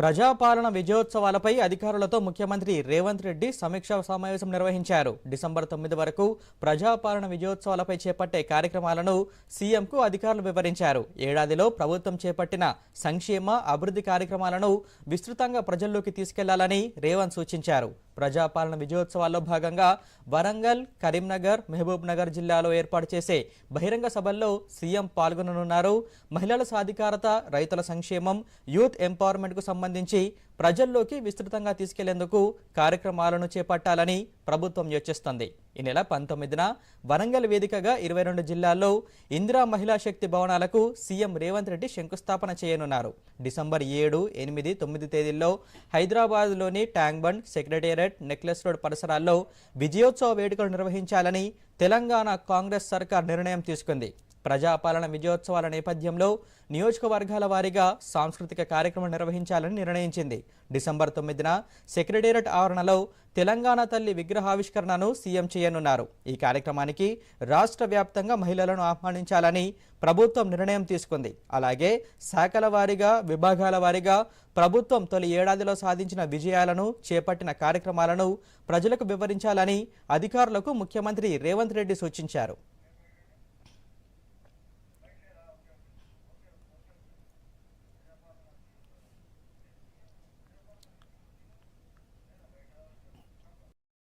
ప్రజాపాలన విజయోత్సవాలపై అధికారులతో ముఖ్యమంత్రి రేవంత్ రెడ్డి సమీక్షా సమావేశం నిర్వహించారు. డిసెంబర్ తొమ్మిది వరకు ప్రజాపాలన విజయోత్సవాలపై చేపట్టే కార్యక్రమాలను సీఎంకు అధికారులు వివరించారు. ఏడాదిలో ప్రభుత్వం చేపట్టిన సంక్షేమ అభివృద్ధి కార్యక్రమాలను విస్తృతంగా ప్రజల్లోకి తీసుకెళ్ళాలని రేవంత్ సూచించారు. ప్రజాపాలన విజయోత్సవాల్లో భాగంగా వరంగల్ కరీంనగర్ మహబూబ్ నగర్ జిల్లాలో ఏర్పాటు చేసే బహిరంగ సభల్లో సీఎం పాల్గొననున్నారు. మహిళల సాధికారత రైతుల సంక్షేమం యూత్ ఎంపవర్మెంట్కు సంబంధించి ప్రజల్లోకి విస్తృతంగా తీసుకెళ్ళేందుకు కార్యక్రమాలను చేపట్టాలని ప్రభుత్వం యోచిస్తోంది. ఈ నెల పంతొమ్మిదిన వరంగల్ వేదికగా ఇరవై రెండు జిల్లాల్లో ఇందిరా మహిళా శక్తి భవనాలకు సీఎం రేవంత్ రెడ్డి శంకుస్థాపన చేయనున్నారు. డిసెంబర్ ఏడు ఎనిమిది తొమ్మిది తేదీల్లో హైదరాబాద్లోని Tank Bund secretariat necklace road పరిసరాల్లో విజయోత్సవ వేడుకలు నిర్వహించాలని తెలంగాణ కాంగ్రెస్ సర్కార్ నిర్ణయం తీసుకుంది. ప్రజాపాలన విజయోత్సవాల నేపథ్యంలో నియోజకవర్గాల వారీగా సాంస్కృతిక కార్యక్రమం నిర్వహించాలని నిర్ణయించింది. డిసెంబర్ తొమ్మిదిన సెక్రటేరియట్ ఆవరణలో తెలంగాణ తల్లి విగ్రహావిష్కరణను సీఎం చేయనున్నారు. ఈ కార్యక్రమానికి రాష్ట్ర వ్యాప్తంగా మహిళలను ఆహ్వానించాలని ప్రభుత్వం నిర్ణయం తీసుకుంది. అలాగే శాఖల వారీగా విభాగాల వారీగా ప్రభుత్వం తొలి ఏడాదిలో సాధించిన విజయాలను చేపట్టిన కార్యక్రమాలను ప్రజలకు వివరించాలని అధికారులకు ముఖ్యమంత్రి రేవంత్ రెడ్డి సూచించారు.